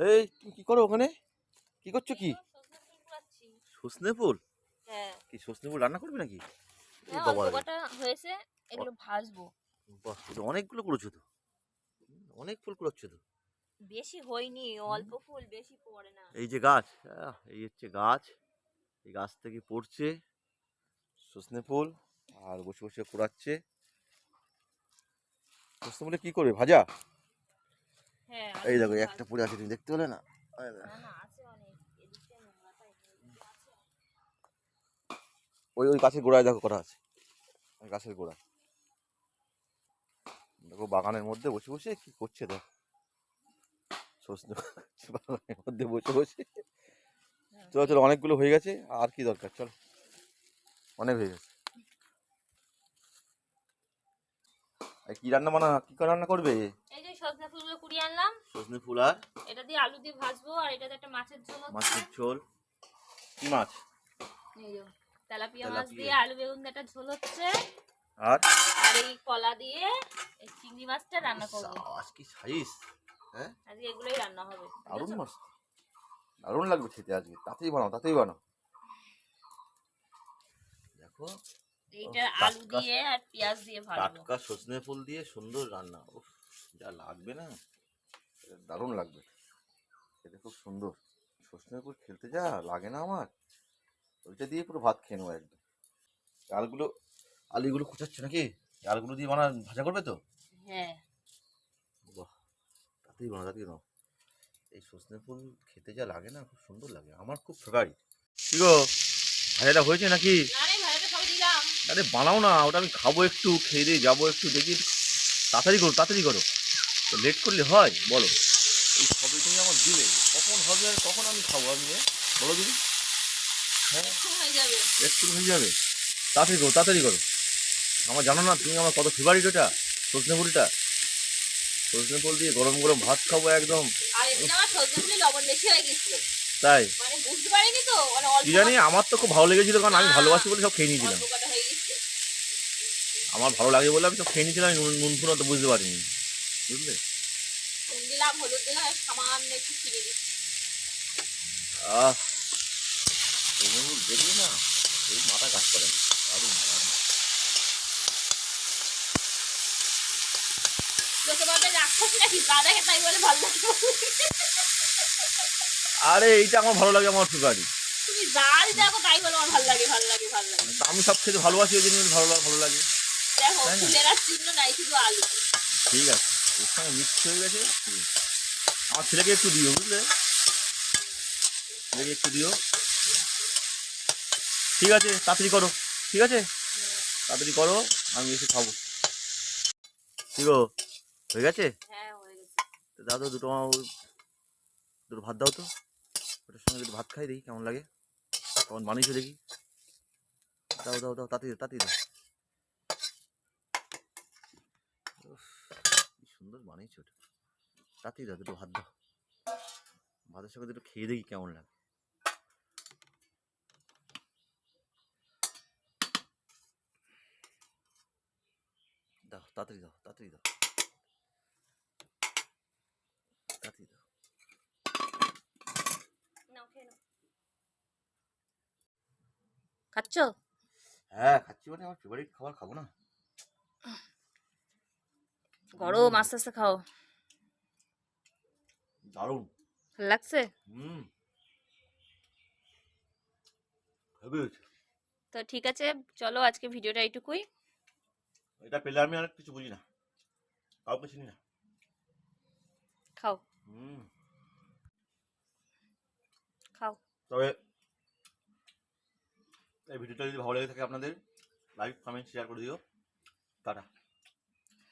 এই তুমি কি করো ওখানে? কি করছ কি? সজনে ফুল হ্যাঁ। কি সজনে ফুল রান্না করবে নাকি? হ্যাঁ, হয়েছে এগুলো ভাজবো। বাহ অনেকগুলো করেছ তো। অনেক ফুল কুড়াচ্ছ তো। বেশি হয়নি অল্প ফুল বেশি পড়ে না। এই যে গাছ এই হচ্ছে গাছ। এই গাছ থেকে পড়ছে সজনে ফুল আর বসে বসে কুড়াচ্ছে। সজনে ফুলে কি করবে? ভাজা? এই দেখো একটা পড়ে আছে তুমি দেখতে পেলে না? ওই ওই গাছের গোড়ায় দেখো করা আছে। ওই গাছের গোড়া দেখো বাগানের মধ্যে বসে বসে কি করছে দেখ। সজনে বাগানের মধ্যে বসে বসে। চলো চলো অনেকগুলো হয়ে গেছে আর কি দরকার চলো। অনেক হয়ে গেছে। কি রান্না বানা কি রান্না করবে? এই যে সজনে ফুলগুলো কুড়িয়ে আনলাম। সজনে ফুল আর? এটা দিয়ে আলু দিয়ে ভাজবো আর এটাতে একটা মাছের ঝোল মাছের ঝোল। কি মাছ? এই যে তেলাপিয়া মাছ দিয়ে আলু বেগুন দিয়ে একটা ঝোল হচ্ছে। আর? আর এই কলা দিয়ে এই চিংড়ি মাছটা রান্না করব। আজ কি সাইজ? হ্যাঁ? আজকে এগুলোই রান্না হবে দারুণ? মাছ। দারুণ লাগবে খেতে আজকে। তাতেই বানাও তাতেই বানাও। দেখো এইটা আলু টাটকা- দিয়ে আর পেঁয়াজ দিয়ে ভাজবো টাটকা সজনে ফুল দিয়ে সুন্দর রান্না উফ যা লাগবে না এটা দারুণ লাগবে এটা খুব সুন্দর। সজনে ফুল খেলতে যা লাগে না আমার ওইটা দিয়ে পুরো ভাত খেয়ে নেব একদম। আলগুলো আলুগুলো কুচাচ্ছে নাকি? এই আলুগুলো দিয়ে বানা ভাজা করবে তো? হ্যাঁ। বাহ তাতেই বানাও তাতেই বানাও এই সজনে ফুল খেতে যা লাগে না খুব সুন্দর লাগে আমার খুব ফেভারিট কি গো ভাজাটা হয়েছে নাকি না রে ভাজাটা সব দিলাম আরে বানাও না ওটা আমি খাব একটু খেয়ে দিয়ে যাব একটু দেখি তাড়াতাড়ি করো তাড়াতাড়ি করো। তো লেট করলে হয়? বলো। এই সবই তুমি আমার দিলে কখন হবে আর কখন আমি খাব? আমি বলো দিদি। হ্যাঁ। একটু হয়ে যাবে। তাড়াতাড়ি করো তাড়াতাড়ি করো। আমার জানো না তুমি আমার কত ফেভারিট ওটা সজনে ফুলটা সজনে ফুল দিয়ে গরম গরম ভাত খাব একদম। তাই? মানে মানে জানি আমার তো খুব ভালো লেগেছিল কারণ আমি ভালোবাসি বলে সব খেয়ে নিয়েছিলাম অল্প কটা হয়ে গেছে আমার ভালো লাগে বলে আমি তো খেয়ে নিয়েছিলাম নুন নুন ফুন তো বুঝতে পারিনি। বুঝলে? দিলাম হলুদ দিলাম সামান্য একটু চিনি দিচ্ছি। আহ সজনে না এই মাথা কাজ করে না দারুণ আরে এইটা আমার ভালো লাগে আমার ফেভারিট তুমি জাল দেখো তাই বলে আমার ভালো লাগে ভালো লাগে ভালো লাগে। আমি সব খেতে ভালোবাসি ওই জন্য ভালো লাগে- ভালো লাগে। দেখো ফুলের আর চিহ্ন নাই শুধু আলু। ঠিক আছে। ওর সঙ্গে মিক্স হয়ে গেছে আমার ছেলেকে একটু দিও বুঝলে? ছেলেকে একটু দিও। ঠিক আছে তাড়াতাড়ি করো। ঠিক আছে? তাড়াতাড়ি করো আমি এসে খাব। ঠিক হয়ে গেছে? হ্যাঁ দাও তো দুটো ওই- দুটো ভাত দাও তো। ওটার সঙ্গে একটু ভাত খাই দেখি কেমন লাগে। কেমন বানিয়েছো দেখি। দাও দাও দাও তাড়াতাড়ি তাড়াতাড়ি দাও উফ, কি সুন্দর বানিয়েছো ওটা। তাড়াতাড়ি দাও দুটো ভাত দাও। ভাতের সঙ্গে দুটো খেয়ে দেখি কেমন লাগে। দাও তাড়াতাড়ি দাও তাড়াতাড়ি দাও। তাড়াতাড়ি দাও। নাও খাচ্ছ? হ্যাঁ খাচ্ছি মানে আমার ফেভারিট খাবার খাব না। গরম আস্তে আস্তে খাও। দারুণ। লাগছে? হুম। তো ঠিক আছে চলো আজকে ভিডিওটা এইটুকুই। এটা পেলে আমি আর কিছু বুঝি না কাউকে চিনি না খাও। হুম। খাও। তবে এই ভিডিওটা যদি ভালো লেগে থাকে আপনাদের লাইক কমেন্ট শেয়ার করে দিও। টাটা।